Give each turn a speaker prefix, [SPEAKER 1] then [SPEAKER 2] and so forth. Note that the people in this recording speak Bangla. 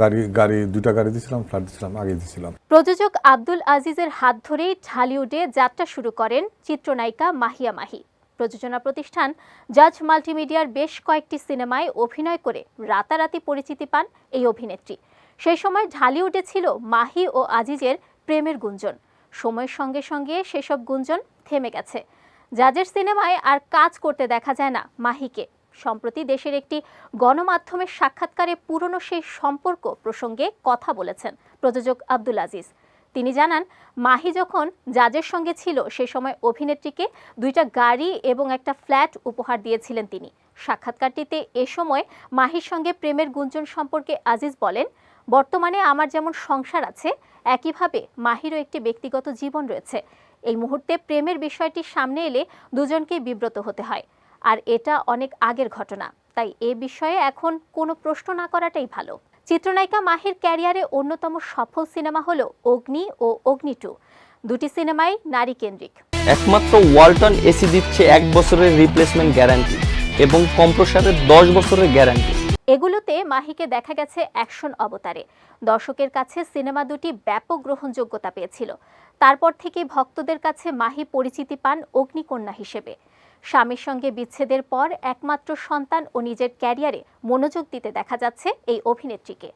[SPEAKER 1] গাড়ি গাড়ি দুটা গাড়ি দিয়েছিলাম ফ্ল্যাট দিয়েছিলাম আগে দিয়েছিলাম
[SPEAKER 2] প্রযোজক আব্দুল আজিজের হাত ধরেই ঢালিউডে যাত্রা শুরু করেন চিত্রনায়িকা মাহিয়া মাহি। প্রযোজনা প্রতিষ্ঠান জাজ মাল্টিমিডিয়ার বেশ কয়েকটি সিনেমায় অভিনয় করে রাতারাতি পরিচিতি পান এই অভিনেত্রী। সেই সময় ঢালিউডে ছিল মাহি ও আজিজের প্রেমের গুঞ্জন। সময়ের সঙ্গে সঙ্গে সেসব গুঞ্জন থেমে গেছে। জাজের সিনেমায় আর কাজ করতে দেখা যায় না মাহিকে। সম্প্রতি দেশের একটি গণমাধ্যমের সাক্ষাৎকারে পুরনো সেই সম্পর্ক প্রসঙ্গে কথা বলেছেন প্রযোজক আব্দুল আজিজ। তিনি জানান, মাহি যখন জাজের সঙ্গে ছিল, সে সময় অভিনেত্রীকে দুইটা গাড়ি এবং একটা ফ্ল্যাট উপহার দিয়েছিলেন তিনি। সাক্ষাৎকারটিতে এ সময় মাহির সঙ্গে প্রেমের গুঞ্জন সম্পর্কে আজিজ বলেন, বর্তমানে আমার যেমন সংসার আছে, একইভাবে মাহিরও একটি ব্যক্তিগত জীবন রয়েছে। এই মুহূর্তে প্রেমের বিষয়টি সামনে এলে দুজনকেই বিব্রত হতে হয়। আর এটা অনেক আগের ঘটনা। তাই এ বিষয়ে এখন কোনো প্রশ্ন না করাটাই ভালো। চিত্রনায়িকা মাহের ক্যারিয়ারে অন্যতম সফল সিনেমা হলো অগ্নি ও অগ্নি টু। দুটি সিনেমাই নারী কেন্দ্রিক
[SPEAKER 3] একমাত্র ওয়ালটন এসি দিচ্ছে এক বছরের রিপ্লেসমেন্ট গ্যারান্টি এবং কম্প্রসারের দশ বছরের গ্যারান্টি
[SPEAKER 2] এগুলোতে মাহিকে দেখা গেছে অ্যাকশন অবতারে। দর্শকের কাছে সিনেমা দুটি ব্যাপক গ্রহণযোগ্যতা পেয়েছিল। তারপর থেকে ভক্তদের কাছে মাহি পরিচিতি পান অগ্নিকন্যা হিসেবে। স্বামীর সঙ্গে বিচ্ছেদের পর একমাত্র সন্তান ও নিজের ক্যারিয়ারে মনোযোগ দিতে দেখা যাচ্ছে এই অভিনেত্রীকে।